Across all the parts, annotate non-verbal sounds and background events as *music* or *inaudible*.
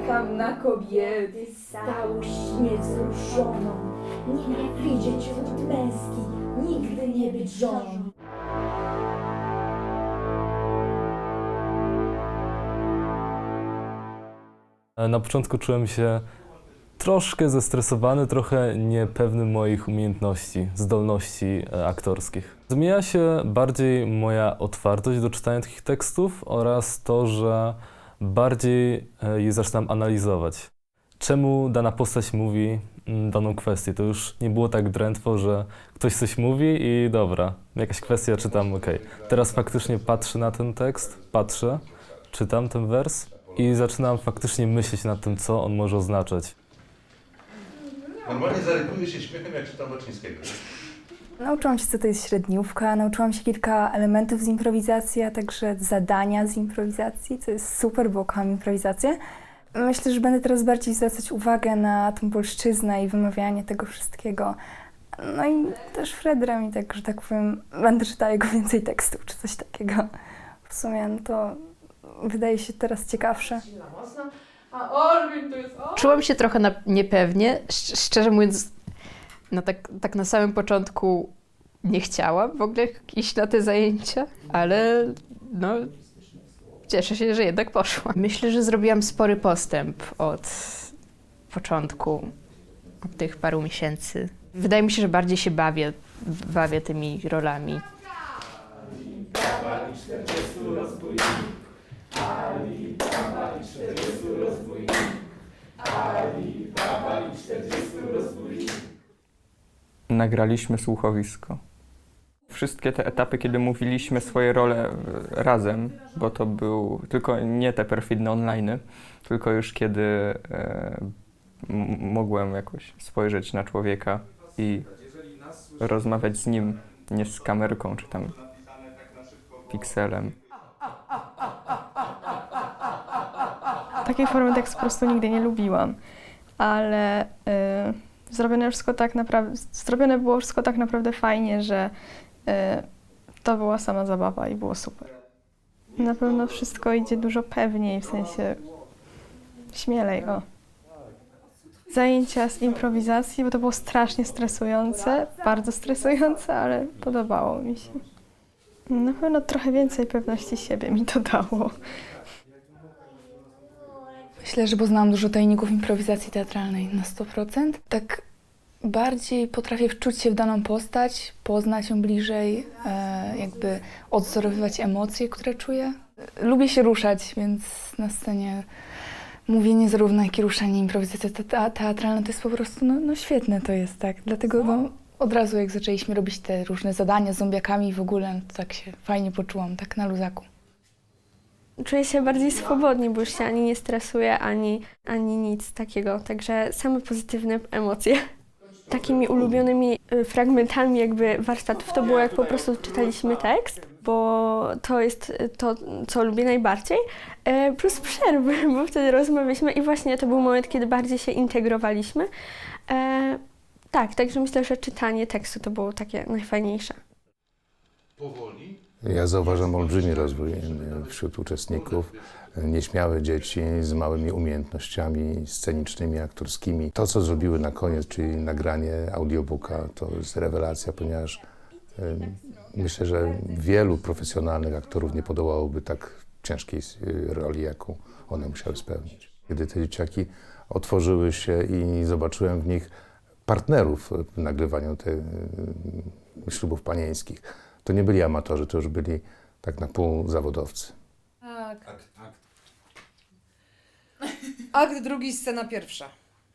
czekam na kobiety Stałość niewzruszoną, nie widzieć ród męski, nigdy nie być żoną. E, Na początku czułem się troszkę zestresowany, trochę niepewny moich umiejętności, zdolności e, aktorskich. Zmienia się bardziej moja otwartość do czytania takich tekstów oraz to, że bardziej e, je zaczynam analizować. Czemu dana postać mówi mm, daną kwestię? To już nie było tak drętwo, że ktoś coś mówi i dobra, jakaś kwestia czytam, okej. Teraz faktycznie patrzę na ten tekst, patrzę, czytam ten wers i zaczynam faktycznie myśleć nad tym, co on może oznaczać. Normalnie zarykuję się śmiechem, jak czytam Baczyńskiego. Nauczyłam się, co to jest średniówka, nauczyłam się kilka elementów z improwizacji, a także zadania z improwizacji, co jest super, bo kocham improwizację. Myślę, że będę teraz bardziej zwracać uwagę na tą polszczyznę i wymawianie tego wszystkiego. No i też Fredra mi tak, że tak powiem, będę czytała jego więcej tekstów, czy coś takiego. W sumie no to wydaje się teraz ciekawsze. A Orwin to jest o! Czułam się trochę na, niepewnie. Szcz- szczerze mówiąc, no tak, tak na samym początku nie chciałam w ogóle iść na te zajęcia, ale no cieszę się, że jednak poszłam. Myślę, że zrobiłam spory postęp od początku, od tych paru miesięcy. Wydaje mi się, że bardziej się bawię, bawię tymi rolami. Nagraliśmy słuchowisko. Wszystkie te etapy, kiedy mówiliśmy swoje role e, razem, bo to był tylko nie te perfidne online, tylko już kiedy e, mogłem jakoś spojrzeć na człowieka i rozmawiać z nim, nie z kamerką czy tam pikselem. Takiej formy tekstu po prostu nigdy nie lubiłam, ale y, zrobione wszystko tak naprawdę, zrobione było wszystko tak naprawdę fajnie, że y, to była sama zabawa i było super. Na pewno wszystko idzie dużo pewniej, w sensie śmielej, o. Zajęcia z improwizacji, bo to było strasznie stresujące, bardzo stresujące, ale podobało mi się. Na pewno trochę więcej pewności siebie mi to dało. Myślę, że poznałam dużo tajników improwizacji teatralnej na 100%. Tak bardziej potrafię wczuć się w daną postać, poznać ją bliżej, e, jakby odzorowywać emocje, które czuję. Lubię się ruszać, więc na scenie mówienie zarówno jak i ruszanie, improwizacja te- te- teatralna to jest po prostu no, no świetne to jest, tak. Dlatego no, od razu jak zaczęliśmy robić te różne zadania z zombiakami w ogóle, to tak się fajnie poczułam, tak na luzaku. Czuję się bardziej swobodnie, bo już się ani nie stresuję, ani, ani nic takiego. Także same pozytywne emocje. Takimi ulubionymi y, fragmentami jakby warsztatów to było jak po prostu czytaliśmy tekst, bo to jest y, to, co lubię najbardziej, e, plus przerwy, *laughs* bo wtedy rozmawialiśmy i właśnie to był moment, kiedy bardziej się integrowaliśmy. E, Tak, także myślę, że czytanie tekstu to było takie najfajniejsze. Powoli. Ja zauważam olbrzymi rozwój e, wśród uczestników. E, Nieśmiałe dzieci z małymi umiejętnościami scenicznymi, aktorskimi. To, co zrobiły na koniec, czyli nagranie audiobooka, to jest rewelacja, ponieważ e, myślę, że wielu profesjonalnych aktorów nie podołałoby tak ciężkiej roli, jaką one musiały spełnić. Kiedy te dzieciaki otworzyły się i zobaczyłem w nich partnerów w nagrywaniu tych ślubów panieńskich, to nie byli amatorzy, to już byli tak na pół zawodowcy. Tak. Akt, akt. Akt drugi, scena pierwsza.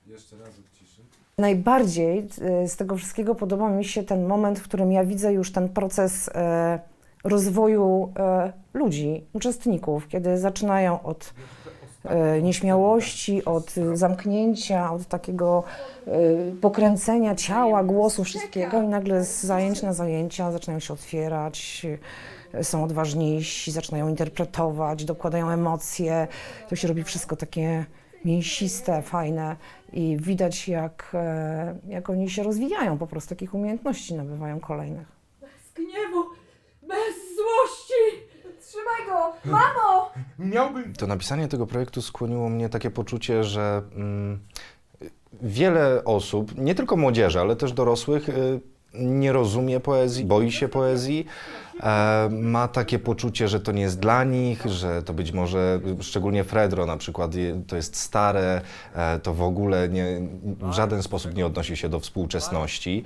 Jeszcze raz od ciszy. Najbardziej e, z tego wszystkiego podoba mi się ten moment, w którym ja widzę już ten proces e, rozwoju e, ludzi, uczestników, kiedy zaczynają od nieśmiałości, od e, zamknięcia, od takiego e, pokręcenia ciała, głosu, wszystkiego i nagle z zajęć na zajęcia zaczynają się otwierać, e, są odważniejsi, zaczynają interpretować, dokładają emocje. To się robi wszystko takie mięsiste, fajne i widać jak, e, jak oni się rozwijają, po prostu takich umiejętności nabywają kolejnych. Bez gniewu, bez złości! Trzymaj tego! Mamo! Miałbym... To napisanie tego projektu skłoniło mnie takie poczucie, że mm, wiele osób, nie tylko młodzieży, ale też dorosłych, y, nie rozumie poezji, boi się poezji, e, ma takie poczucie, że to nie jest dla nich, że to być może, szczególnie Fredro na przykład, to jest stare, e, to w ogóle nie, w żaden sposób nie odnosi się do współczesności.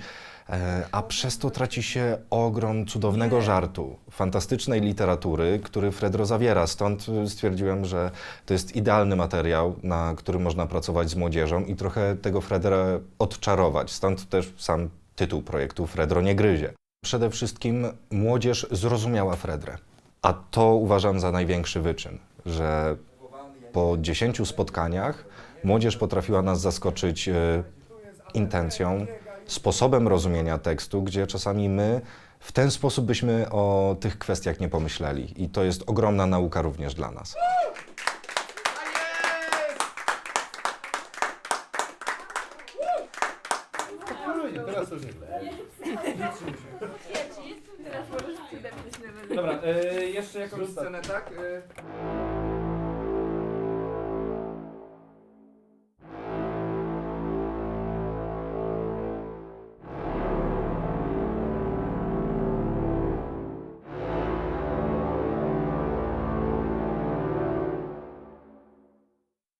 E, A przez to traci się ogrom cudownego żartu, fantastycznej literatury, który Fredro zawiera. Stąd y, stwierdziłem, że to jest idealny materiał, na którym można pracować z młodzieżą i trochę tego Fredra odczarować. Stąd też sam tytuł projektu Fredro nie gryzie. Przede wszystkim młodzież zrozumiała Fredrę, a to uważam za największy wyczyn, że po 10 spotkaniach młodzież potrafiła nas zaskoczyć y, intencją, sposobem rozumienia tekstu, gdzie czasami my w ten sposób byśmy o tych kwestiach nie pomyśleli. I to jest ogromna nauka również dla nas. Teraz już nie Dobra, e, jeszcze jakąś scenę, tak? E,